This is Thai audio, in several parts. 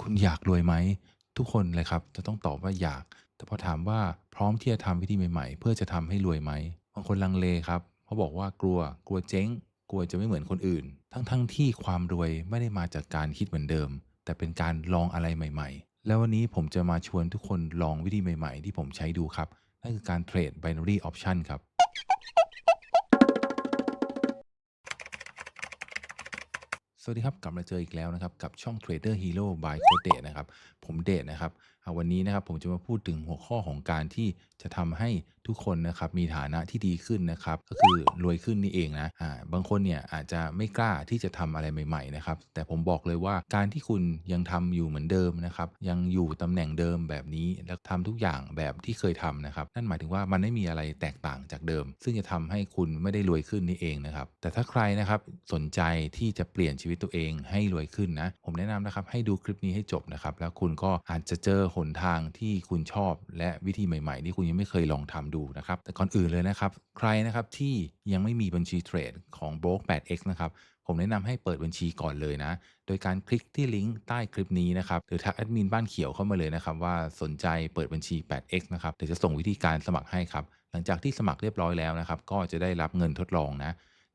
คุณอยากรวยไหม ทุกคนเลยครับ จะต้องตอบว่าอยาก แต่พอถามว่าพร้อมที่จะทำวิธีใหม่ๆ เพื่อจะทำให้รวยไหมบางคนลังเลครับเพราะบอกว่ากลัวกลัวเจ๊ง กลัวจะไม่เหมือนคนอื่น ทั้งๆทที่ความรวยไม่ได้มาจากการคิดเหมือนเดิม แต่เป็นการลองอะไรใหม่ๆ แล้ววันนี้ผมจะมาชวนทุกคนลองวิธีใหม่ๆ ที่ผมใช้ดูครับนั่นคือการเทรด binary option ครับ สวัสดีครับ กลับมาเจออีกแล้วนะครับ กับช่อง Trader Hero by โคเดนะครับ ผมเดชนะครับ วันนี้นะครับผมจะมาพูดถึงหัวข้อของการที่จะทำให้ทุกคนนะครับมีฐานะที่ดีขึ้นนะครับ ก็คือรวยขึ้นนี่เองนะอ่าบางคนเนี่ยอาจจะไม่กล้าที่จะทำอะไรใหม่ๆนะครับ แต่ผมบอกเลยว่าการที่คุณยังทำอยู่เหมือนเดิมนะครับ ยังอยู่ตำแหน่งเดิมแบบนี้แล้วทำทุกอย่างแบบที่เคยทำนะครับ นั่นหมายถึงว่ามันไม่มีอะไรแตกต่างจากเดิม ซึ่งจะทำให้คุณไม่ได้รวยขึ้นนี่เองนะครับ แต่ถ้าใครนะครับสนใจที่จะเปลี่ยนชีวิตตัวเองให้รวยขึ้นนะ ผมแนะนำนะครับให้ดูคลิปนี้ให้จบนะครับ แล้วคุณก็อาจจะเจอหนทางที่คุณชอบ และวิธีใหม่ๆ ที่คุณยังไม่เคยลองทำดูนะครับ แต่ก่อนอื่นเลยนะครับ ใครนะครับที่ยังไม่มีบัญชีเทรดของ Broke 8x นะครับผมแนะนำให้เปิดบัญชีก่อนเลยนะ โดยการคลิกที่ลิงก์ใต้คลิปนี้นะครับ หรือทักแอดมินบ้านเขียวเข้ามาเลยนะครับ ว่าสนใจเปิดบัญชี 8x นะครับ เดี๋ยวจะส่งวิธีการสมัครให้ครับ หลังจากที่สมัครเรียบร้อยแล้วนะครับ ก็จะได้รับเงินทดลองนะ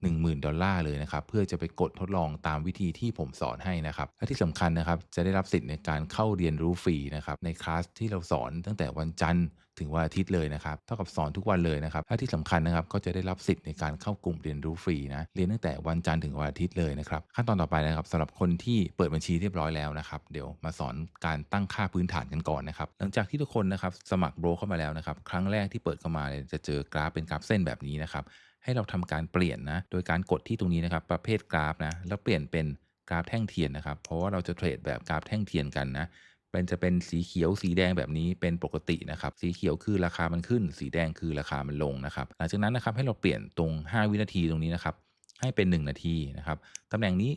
10,000 ดอลลาร์เลยนะครับเพื่อจะไปกดทดลองตามวิธีที่ผมสอนให้นะครับและที่สำคัญนะครับจะได้รับสิทธิ์ในการเข้าเรียนรู้ฟรีนะครับในคลาสที่เราสอนตั้งแต่วันจันทร์ถึงวันอาทิตย์เลยนะครับเท่ากับสอนทุกวันเลยนะครับและที่สำคัญนะครับก็จะได้รับสิทธิ์ในการเข้ากลุ่มเรียนรู้ฟรีนะเรียนตั้งแต่วันจันทร์ถึงวันอาทิตย์เลยนะครับขั้นตอนต่อไปนะครับสำหรับคนที่เปิดบัญชีเรียบร้อยแล้วนะครับเดี๋ยวมาสอนการตั้งค่าพื้นฐานกันก่อนนะครับหลังจากที่ทุกคนนะครับสมัครโบรเข้ามาแล้วนะครับครั้งแรกที่เปิดเข้ามาเนี่ยจะเจอกราฟเป็นกราฟเส้นแบบนี้นะครับให้เราทำการเปลี่ยนนะโดยการกดที่ตรงนี้นะครับประเภทกราฟนะแล้วเปลี่ยนเป็นกราฟแท่งเทียนนะครับเพราะว่าเราจะเทรดแบบกราฟแท่งเทียนกันนะ เป็นจะเป็นสีเขียวสีแดงแบบนี้เป็นปกตินะครับสีเขียวคือราคามันขึ้น สีแดงคือราคามันลงนะครับหลังจากนั้นนะครับให้เราเปลี่ยนตรง 5 วินาทีตรงนี้นะครับให้เป็น 1 นาทีนะครับตำแหน่งนี้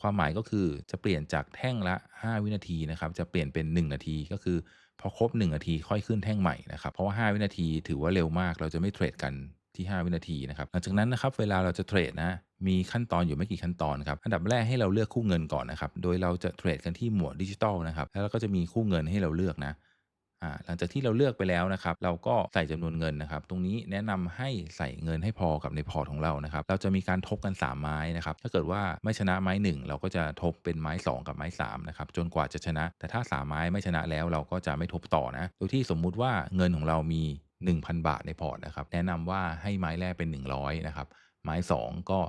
ความหมายก็คือจะเปลี่ยนจากแท่งละ 5 วินาทีนะครับจะเปลี่ยนเป็น 1 นาทีก็คือพอครบ 1 นาทีค่อยขึ้นแท่งใหม่นะครับเพราะว่า 5 วินาทีถือว่าเร็วมากเราจะไม่เทรดกัน ที่ 5 วินาทีนะครับหลังจากนั้นนะครับเวลาเราจะเทรดนะมีขั้นตอนอยู่ไม่กี่ขั้นตอนครับ อันดับแรกให้เราเลือกคู่เงินก่อนนะครับ โดยเราจะเทรดกันที่หมวดดิจิตอลนะครับ แล้วเราก็จะมีคู่เงินให้เราเลือกนะหลังจากที่เราเลือกไปแล้วนะครับ เราก็ใส่จำนวนเงินนะครับ ตรงนี้แนะนำให้ใส่เงินให้พอกับในพอร์ตของเรานะครับ เราจะมีการทบกัน 3 ไม้นะครับ ถ้าเกิดว่าไม่ชนะไม้ 1 เราก็จะทบเป็นไม้ 2 กับไม้3นะครับ จนกว่าจะชนะ แต่ถ้า 3 ไม้ไม่ชนะแล้วเราก็จะไม่ทบต่อนะ โดยที่สมมุติว่าเงินของเรามี 1,000 บาทในพอร์ตนะครับ แนะนำว่าให้ไม้แรกเป็น 100นะครับ ไม้ 2 ก็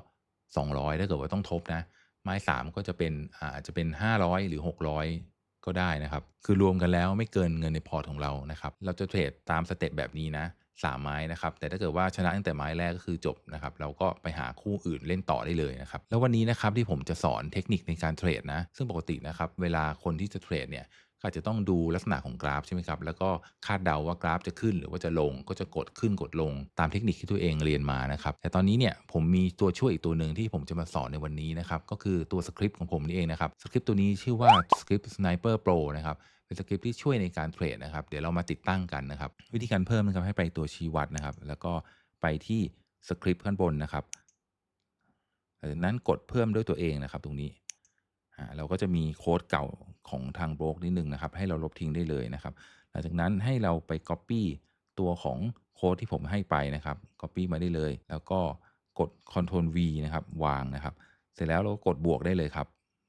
200 ถ้าเกิดว่าต้องทบนะ ไม้ 3 ก็จะเป็นอาจจะเป็น 500 หรือ 600 ก็ได้นะครับ คือรวมกันแล้วไม่เกินเงินในพอร์ตของเรานะครับ เราจะเทรดตามสเต็ปแบบนี้นะ3ไม้นะครับ แต่ถ้าเกิดว่าชนะตั้งแต่ไม้แรกก็คือจบนะครับ เราก็ไปหาคู่อื่นเล่นต่อได้เลยนะครับ แล้ววันนี้นะครับที่ผมจะสอนเทคนิคในการเทรดนะ ซึ่งปกตินะครับเวลาคนที่จะเทรดเนี่ย ก็อาจจะต้องดูลักษณะของกราฟใช่ไหมครับ แล้วก็คาดเดาว่ากราฟจะขึ้นหรือว่าจะลง ก็จะกดขึ้นกดลงตามเทคนิคที่ตัวเองเรียนมานะครับ แต่ตอนนี้เนี่ยผมมีตัวช่วยอีกตัวหนึ่งที่ผมจะมาสอนในวันนี้นะครับ ก็คือตัวสคริปต์ของผมนี่เองนะครับ สคริปต์ตัวนี้ชื่อว่าสคริปต์ Sniper Pro นะครับเป็นสคริปต์ที่ช่วยในการเทรดนะครับ เดี๋ยวเรามาติดตั้งกันนะครับ วิธีการเพิ่มนะครับให้ไปตัวชี้วัดนะครับ แล้วก็ไปที่สคริปต์ข้างบนนะครับจากนั้นกดเพิ่มด้วยตัวเองนะครับ ตรงนี้เราก็จะมีโค้ดเก่า ของทางโบรกนิดนึงนะครับ ให้เราลบทิ้งได้เลยนะครับ หลังจากนั้นให้เราไป Copy ตัวของโค้ดที่ผมให้ไปนะครับ Copy มาได้เลย แล้วก็กด Ctrl V นะครับ วางนะครับ เสร็จแล้วเราก็กดบวกได้เลยครับ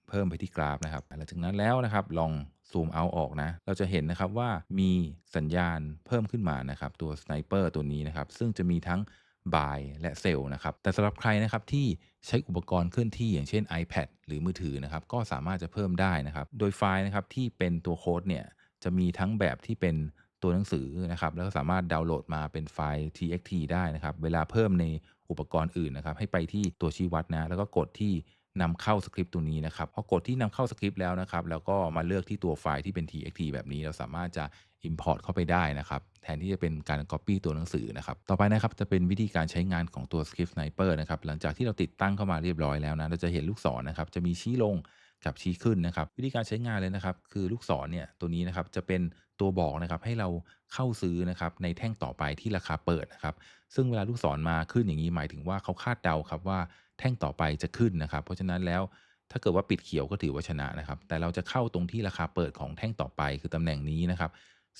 เพิ่มไปที่กราฟนะครับ หลังจากนั้นแล้วนะครับ ลองซูมเอาออกนะ เราจะเห็นนะครับว่ามีสัญญาณเพิ่มขึ้นมานะครับ ตัวสไนเปอร์ตัวนี้นะครับ ซึ่งจะมีทั้ง buy และ sell นะครับ แต่สำหรับใครนะครับที่ใช้อุปกรณ์เคลื่อนที่อย่างเช่น iPad หรือมือถือนะครับ ก็สามารถจะเพิ่มได้นะครับ โดยไฟล์นะครับที่เป็นตัวโค้ดเนี่ยจะมีทั้งแบบที่เป็นตัวหนังสือนะครับ แล้วก็สามารถดาวน์โหลดมาเป็นไฟล์ txt ได้นะครับ เวลาเพิ่มในอุปกรณ์อื่นนะครับ ให้ไปที่ตัวชี้วัดนะ แล้วก็กดที่ นำเข้าสคริปต์ตัวนี้นะครับพอกดที่นำเข้าสคริปต์แล้วนะครับ แล้วก็มาเลือกที่ตัวไฟล์ที่เป็น txt แบบนี้ เราสามารถจะ import เข้าไปได้นะครับ แทนที่จะเป็นการ copy ตัวหนังสือนะครับ ต่อไปนะครับจะเป็นวิธีการใช้งานของตัว script sniper นะครับ หลังจากที่เราติดตั้งเข้ามาเรียบร้อยแล้วนะ เราจะเห็นลูกศรนะครับ จะมีชี้ลง กับชี้ขึ้นนะครับ วิธีการใช้งานเลยนะครับ คือลูกศรเนี่ยตัวนี้นะครับจะเป็นตัวบอกนะครับให้เราเข้าซื้อนะครับในแท่งต่อไปที่ราคาเปิดนะครับ ซึ่งเวลาลูกศรมาขึ้นอย่างนี้หมายถึงว่าเขาคาดเดาครับว่าแท่งต่อไปจะขึ้นนะครับ เพราะฉะนั้นแล้วถ้าเกิดว่าปิดเขียวก็ถือว่าชนะนะครับ แต่เราจะเข้าตรงที่ราคาเปิดของแท่งต่อไปคือตำแหน่งนี้นะครับ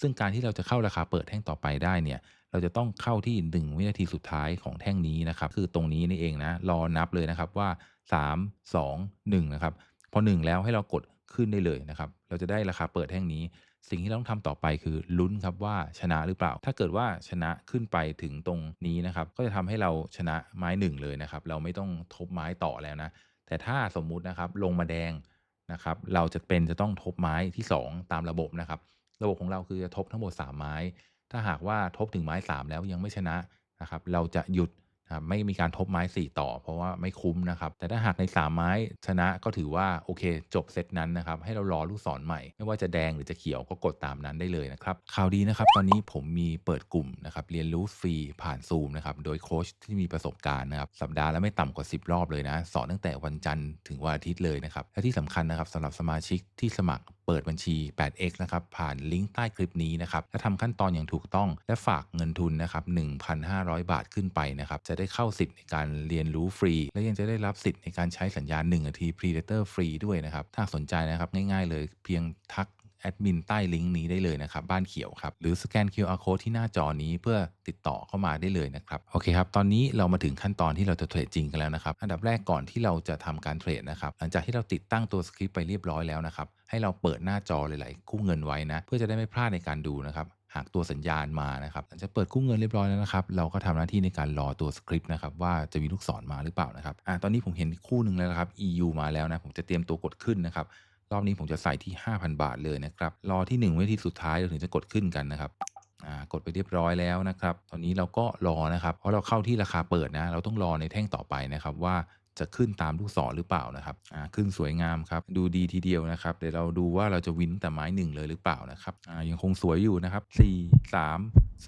ซึ่งการที่เราจะเข้าราคาเปิดแท่งต่อไปได้เนี่ย เราจะต้องเข้าที่ 1 วินาทีสุดท้ายของแท่งนี้นะครับ คือตรงนี้นี่เองนะ รอนับเลยนะครับว่า 3 2 1 นะครับ พอ1แล้วให้เรากดขึ้นได้เลยนะครับ เราจะได้ราคาเปิดแท่งนี้ สิ่งที่เราต้องทำต่อไปคือลุ้นครับว่าชนะหรือเปล่า ถ้าเกิดว่าชนะขึ้นไปถึงตรงนี้นะครับ ก็จะทำให้เราชนะไม้หนึ่งเลยนะครับ เราไม่ต้องทบไม้ต่อแล้วนะ แต่ถ้าสมมุตินะครับลงมาแดงนะครับ เราจะเป็นจะต้องทบไม้ที่ 2 ตามระบบนะครับ ระบบของเราคือจะทบทั้งหมด 3 ไม้ ถ้าหากว่าทบถึงไม้ 3 แล้วยังไม่ชนะนะครับ เราจะหยุด นะครับไม่มีการทบไม้ 4 ต่อ เพราะว่าไม่คุ้มนะครับ แต่ถ้าหากใน 3 ไม้ชนะก็ถือว่าโอเค จบเซตนั้นนะครับ ให้เรารอลูกศรใหม่ ไม่ว่าจะแดงหรือจะเขียวก็กดตามนั้นได้เลยนะครับ ข่าวดีนะครับ ตอนนี้ผมมีเปิดกลุ่มนะครับ เรียนรู้ฟรีผ่านซูมนะครับ โดยโค้ชที่มีประสบการณ์นะครับ สัปดาห์ละไม่ต่ำกว่า 10 รอบเลยนะ สอนตั้งแต่วันจันทร์ถึงวันอาทิตย์เลยนะครับ และที่สำคัญนะครับสำหรับสมาชิกที่สมัครเปิดบัญชี 8x นะครับผ่านลิงก์ใต้คลิปนี้นะครับและทำขั้นตอนอย่างถูกต้อง และฝากเงินทุนนะครับ1,500 บาทขึ้นไปนะครับจะได้เข้าสิทธิ์ในการเรียนรู้ฟรี และยังจะได้รับสิทธิ์ในการใช้สัญญาณ1นาที Predator ฟรีด้วยนะครับถ้าสนใจนะครับง่ายๆเลยเพียงทัก แอดมินใต้ลิงก์นี้ได้เลยนะครับ บ้านเขียวครับ หรือสแกน QR code ที่หน้าจอนี้เพื่อติดต่อเข้ามาได้เลยนะครับ โอเคครับ ตอนนี้เรามาถึงขั้นตอนที่เราจะเทรดจริงกันแล้วนะครับ อันดับแรกก่อนที่เราจะทำการเทรดนะครับ หลังจากที่เราติดตั้งตัวสคริปต์ไปเรียบร้อยแล้วนะครับ ให้เราเปิดหน้าจอหลายๆกู้เงินไว้นะ เพื่อจะได้ไม่พลาดในการดูนะครับหากตัวสัญญาณมานะครับหลังจากเปิดกู้เงินเรียบร้อยแล้วนะครับ เราก็ทำหน้าที่ในการรอตัวสคริปต์นะครับว่าจะมีลูกศรมาหรือเปล่านะครับอ่าตอนนี้ผมเห็นคู่หนึ่งแล้วนะครับ EU มาแล้วนะ ผมจะเตรียมตัวกดขึ้นนะครับ รอบนี้ผมจะใส่ที่ 5,000 บาทเลยนะครับรอที่ 1 วินาทีสุดท้ายเราถึงจะกดขึ้นกันนะครับกดไปเรียบร้อยแล้วนะครับ ตอนนี้เราก็รอนะครับ เพราะเราเข้าที่ราคาเปิดนะ เราต้องรอในแท่งต่อไปนะครับว่าจะขึ้นตามลูกศรหรือเปล่านะครับขึ้นสวยงามครับ ดูดีทีเดียวนะครับ เดี๋ยวเราดูว่าเราจะวินแต่ไม้หนึ่งเลยหรือเปล่านะครับยังคงสวยอยู่นะครับ4 3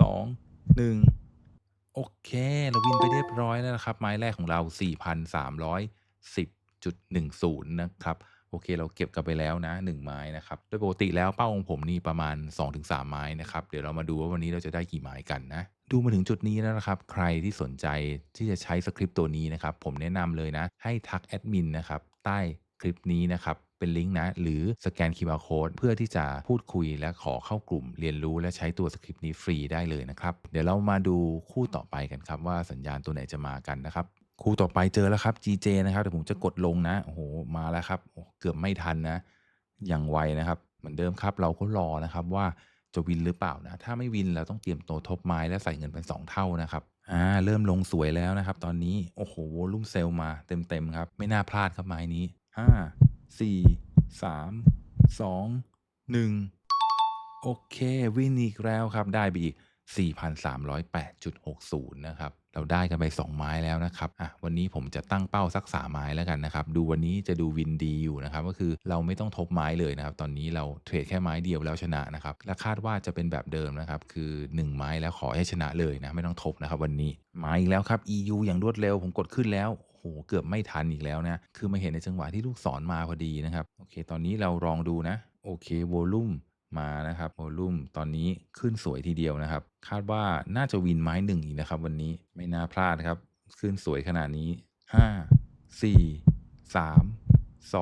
2 1 โอเค เราวินไปเรียบร้อยแล้วนะครับ ไม้แรกของเรา 4,310.10 นะครับ โอเค เราเก็บกันไปแล้วนะ 1 ไม้นะครับ โดยปกติแล้วเป้าของผมนี่ประมาณ 2-3 ไม้นะครับ เดี๋ยวเรามาดูว่าวันนี้เราจะได้กี่ไม้กันนะ ดูมาถึงจุดนี้แล้วนะครับ ใครที่สนใจที่จะใช้สคริปต์ตัวนี้นะครับ ผมแนะนำเลยนะ ให้ทักแอดมินนะครับใต้คลิปนี้นะครับเป็นลิงก์นะ หรือสแกน QR Code เพื่อที่จะพูดคุยและขอเข้ากลุ่ม เรียนรู้และใช้ตัวสคริปต์นี้ฟรีได้เลยนะครับ เดี๋ยวเรามาดูคู่ต่อไปกันครับว่าสัญญาณตัวไหนจะมากันนะครับ คู่ต่อไปเจอแล้วครับ GJ นะครับเดี๋ยวผมจะกดลงนะโอ้โหมาแล้วครับเกือบไม่ทันนะ อย่างไวนะครับ เหมือนเดิมครับ เราก็รอนะครับว่าจะวินหรือเปล่านะ ถ้าไม่วินเราต้องเตรียมตัวทบไม้และใส่เงินเป็น 2 เท่านะครับอ่าเริ่มลงสวยแล้วนะครับ ตอนนี้โอ้โหวอลุ่มเซลล์มาเต็มๆครับ ไม่น่าพลาดครับไม้นี้ 5 4 3 2 1 โอเค วินอีกแล้วครับ ได้ไปอีก 4,308.60 นะครับ เราได้กันไป2ไม้แล้วนะครับอะวันนี้ผมจะตั้งเป้าสัก3ไม้แล้วกันนะครับ ดูวันนี้จะดูวินดีอยู่นะครับ ก็คือเราไม่ต้องทบไม้เลยนะครับ ตอนนี้เราเทรดแค่ไม้เดียวแล้วชนะนะครับ และคาดว่าจะเป็นแบบเดิมนะครับ คือ 1 ไม้แล้วขอให้ชนะเลยนะ ไม่ต้องทบนะครับ วันนี้มาอีกแล้วครับ EU อย่างรวดเร็วผมกดขึ้นแล้วโอ้โหเกือบไม่ทันอีกแล้วนะ คือมาเห็นในจังหวะที่ลูกศรมาพอดีนะครับ โอเค ตอนนี้เราลองดูนะ โอเควอลุ่ม มานะครับโวลุ่มตอนนี้ขึ้นสวยทีเดียวนะครับ คาดว่าน่าจะวินไม้หนึ่งอีกนะครับ วันนี้ไม่น่าพลาดครับ ขึ้นสวยขนาดนี้ 5 4 3 2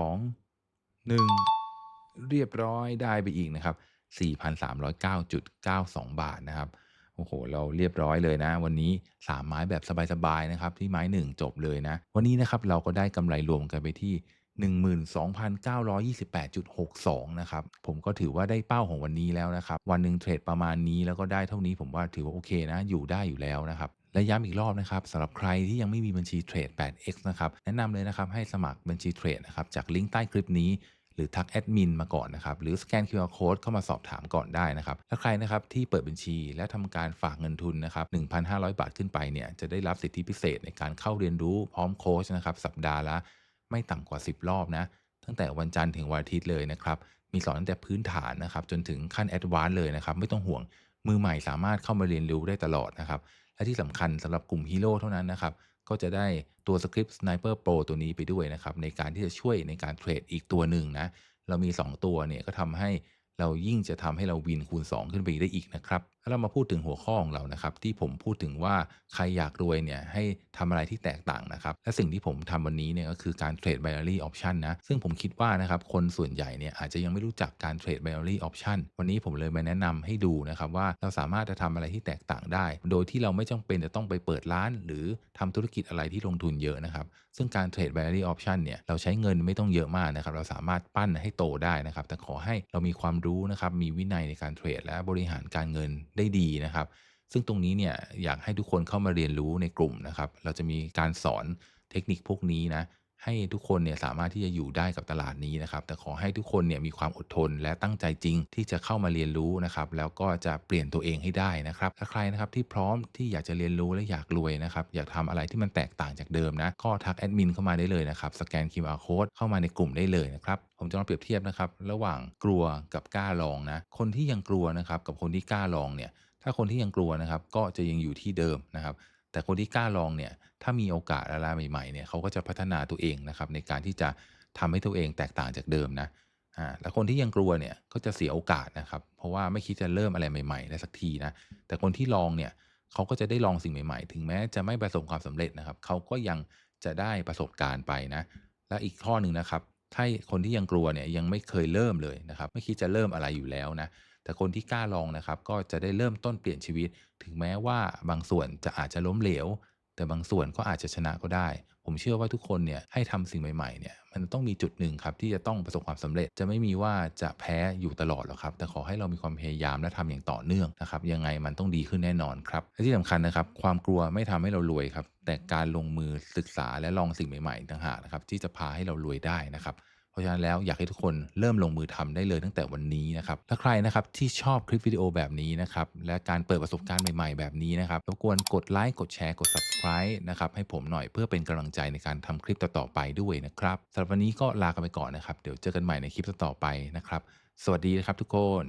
1 เรียบร้อยได้ไปอีกนะครับ 4,309.92 บาทนะครับโอ้โห เราเรียบร้อยเลยนะ วันนี้ 3 ไม้แบบสบายๆนะครับ ที่ไม้ 1 จบเลยนะ วันนี้นะครับเราก็ได้กำไรรวมกันไปที่ 12,928.62 นะครับ ผมก็ถือว่าได้เป้าของวันนี้แล้วนะครับ วันหนึ่งเทรดประมาณนี้แล้วก็ได้เท่านี้ผมว่าถือว่าโอเคนะ อยู่ได้อยู่แล้วนะครับและย้ำอีกรอบนะครับสำหรับใครที่ยังไม่มีบัญชีเทรด 8x นะครับแนะนำเลยนะครับให้สมัครบัญชีเทรดนะครับจากลิงก์ใต้คลิปนี้ หรือทักแอดมินมาก่อนนะครับหรือสแกน QR Code เข้ามาสอบถามก่อนได้นะครับและใครนะครับที่เปิดบัญชีและทำการฝากเงินทุนนะครับ 1,500 บาทขึ้นไปเนี่ยจะได้รับสิทธิพิเศษในการเข้าเรียนรู้พร้อมโค้ชนะครับสัปดาห์ละ ไม่ต่ำกว่า 10 รอบนะ ตั้งแต่วันจันทร์ถึงวันอาทิตย์เลยนะครับ มีสอนตั้งแต่พื้นฐานนะครับ จนถึงขั้นแอดวานซ์เลยนะครับ ไม่ต้องห่วงมือใหม่สามารถเข้ามาเรียนรู้ได้ตลอดนะครับ และที่สำคัญสำหรับกลุ่มฮีโร่เท่านั้นนะครับ ก็จะได้ตัวสคริปต์ Sniper Pro ตัวนี้ไปด้วยนะครับ ในการที่จะช่วยในการเทรดอีกตัวหนึ่งนะ เรามี 2 ตัวเนี่ยก็ทำให้เรายิ่งจะทำให้เราวินคูณ 2 ขึ้นไปได้อีกนะครับแล้วเรามาพูดถึงหัวข้อของเรานะครับ ที่ผมพูดถึงว่าใครอยากรวยเนี่ยให้ทำอะไรที่แตกต่างนะครับและสิ่งที่ผมทำวันนี้เนี่ยก็คือการเทรด binary option นะซึ่งผมคิดว่านะครับคนส่วนใหญ่เนี่ยอาจจะยังไม่รู้จักการเทรด binary option วันนี้ผมเลยมาแนะนำให้ดูนะครับว่าเราสามารถจะทำอะไรที่แตกต่างได้ โดยที่เราไม่จำเป็นจะต้องไปเปิดร้าน หรือทำธุรกิจอะไรที่ลงทุนเยอะนะครับซึ่งการเทรด binary option เนี่ยเราใช้เงินไม่ต้องเยอะมากนะครับเราสามารถปั้นให้โตได้นะครับแต่ขอให้เรามีความรู้นะครับมีวินัยในการเทรดและบริหารการเงินได้ดีนะครับ ซึ่งตรงนี้เนี่ยอยากให้ทุกคนเข้ามาเรียนรู้ในกลุ่มนะครับ เราจะมีการสอนเทคนิคพวกนี้นะ ให้ทุกคนเนี่ยสามารถที่จะอยู่ได้กับตลาดนี้นะครับแต่ขอให้ทุกคนเนี่ยมีความอดทนและตั้งใจจริง ที่จะเข้ามาเรียนรู้นะครับแล้วก็จะเปลี่ยนตัวเองให้ได้นะครับถ้าใครนะครับที่พร้อมที่อยากจะเรียนรู้และอยากรวยนะครับอยากทำอะไรที่มันแตกต่างจากเดิมนะก็ทักแอดมินเข้ามาได้เลยนะครับสแกน QR Code เข้ามาในกลุ่มได้เลยนะครับผมจะลองเปรียบเทียบนะครับระหว่างกลัวกับกล้าลองนะคนที่ยังกลัวนะครับกับคนที่กล้าลองเนี่ยถ้าคนที่ยังกลัวนะครับก็จะยังอยู่ที่เดิมนะครับ แต่คนที่กล้าลองเนี่ยถ้ามีโอกาสอะไรใหม่ๆเนี่ยเขาก็จะพัฒนาตัวเองนะครับในการที่จะทำให้ตัวเองแตกต่างจากเดิมนะอ่าแล้วคนที่ยังกลัวเนี่ยก็จะเสียโอกาสนะครับ เพราะว่าไม่คิดจะเริ่มอะไรใหม่ๆได้สักทีนะแต่คนที่ลองเนี่ยเขาก็จะได้ลองสิ่งใหม่ๆ ถึงแม้จะไม่ประสบความสำเร็จนะครับเขาก็ยังจะได้ประสบการณ์ไปนะและอีกข้อหนึ่งนะครับถ้าคนที่ยังกลัวเนี่ยยังไม่เคยเริ่มเลยนะครับ ไม่คิดจะเริ่มอะไรอยู่แล้วนะ แต่คนที่กล้าลองนะครับ ก็จะได้เริ่มต้นเปลี่ยนชีวิต ถึงแม้ว่าบางส่วนจะอาจจะล้มเหลว แต่บางส่วนก็อาจจะชนะก็ได้ ผมเชื่อว่าทุกคนเนี่ยให้ทำสิ่งใหม่ๆเนี่ยมันต้องมีจุดหนึ่งครับที่จะต้องประสบความสำเร็จ จะไม่มีว่าจะแพ้อยู่ตลอดหรอกครับ แต่ขอให้เรามีความพยายามและทำอย่างต่อเนื่องนะครับ ยังไงมันต้องดีขึ้นแน่นอนครับและที่สำคัญนะครับ ความกลัวไม่ทำให้เรารวยครับ แต่การลงมือศึกษาและลองสิ่งใหม่ๆต่างหากนะครับที่จะพาให้เรารวยได้นะครับ เพราะฉะนั้นแล้วอยากให้ทุกคนเริ่มลงมือทำได้เลยตั้งแต่วันนี้นะครับถ้าใครนะครับที่ชอบคลิปวิดีโอแบบนี้นะครับและการเปิดประสบการณ์ใหม่ๆแบบนี้นะครับรบกวนกดไลค์กดแชร์กด subscribe นะครับให้ผมหน่อยเพื่อเป็นกำลังใจในการทำคลิปต่อๆไปด้วยนะครับสำหรับวันนี้ก็ลากันไปก่อนนะครับ เดี๋ยวเจอกันใหม่ในคลิปต่อๆไปนะครับ สวัสดีนะครับทุกคน